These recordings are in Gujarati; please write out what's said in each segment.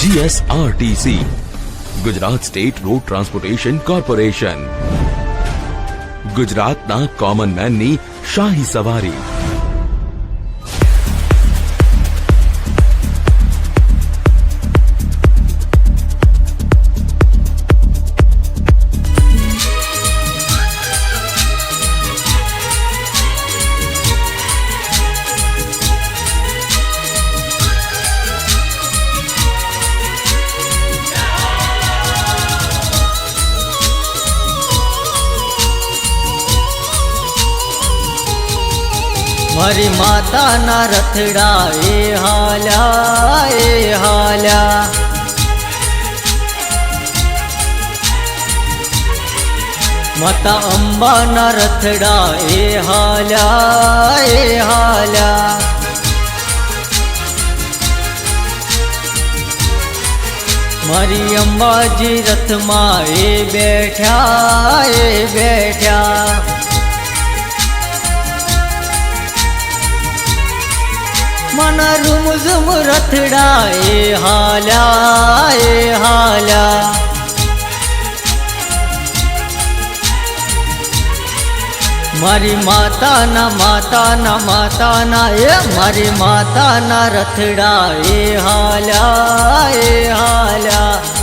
GSRTC Gujarat state road transportation corporation ગુજરાતના કોમન મેનની શાહી સવારી મારી માતાના રથડા એ હાલ્યા એ હાલ્યા. માતા અંબાના રથડા એ હાલ્યા એ હાલ્યા. મારી અંબાજી રથમાં એ બેઠ્યા એ બેઠ્યા મન રૂમ ઝુમ રથડા એ હાલ્યા એ હાલ્યા. મારી માતાના માતાના માતાના, એ મારી માતાના રથડા એ હાલ્યા એ હાલ્યા.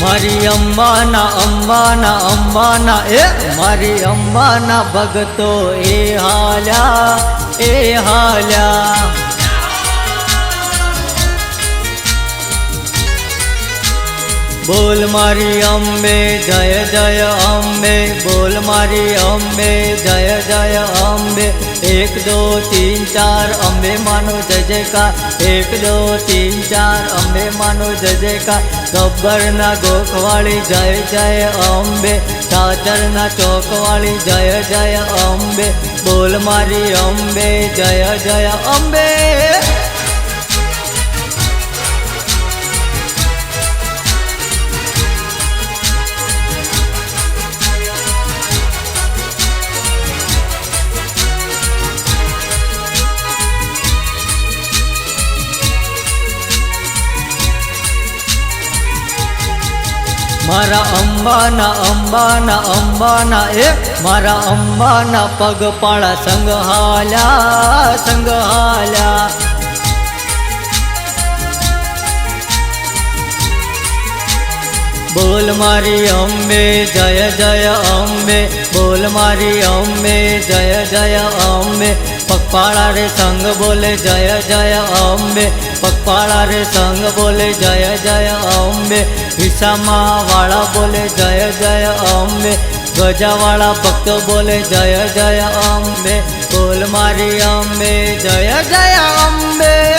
મારી અંબાના અંબાના અંબાના, એ મારી અંબાના ભગતો એ હાલ્યા એ હાલ્યા. બોલ મારી અંબે, જય જય અંબે, બોલ મારી અંબે, જય જય અંબે. એક દો તીન ચાર અંબે માનો જય જયકાર એક દો તીન ચાર અંબે માનો જય જયકાર ગબ્બરના ગોખવાળી જય જય અંબે સાચરના ચોકવાળી જય જય અંબે બોલ મારી અંબે જય જય અંબે મારા અંબાના અંબાના અંબાના એ મારા અંબાના પગપાળા સંગહાલ્યા સંગહાલ્યા બોલ મારી અંબે જય જય અંબે બોલ મારી અંબે જય જય અંબે પગપાળા રે સંગ બોલે જય જય અંબે પગપાળા રે સંગ બોલે જય જય અંબે વિસામા વાળા બોલે જય જય અંબે ગજાવાળા ભક્તો બોલે જય જય અંબે બોલ મારી અંબે જય જય અંબે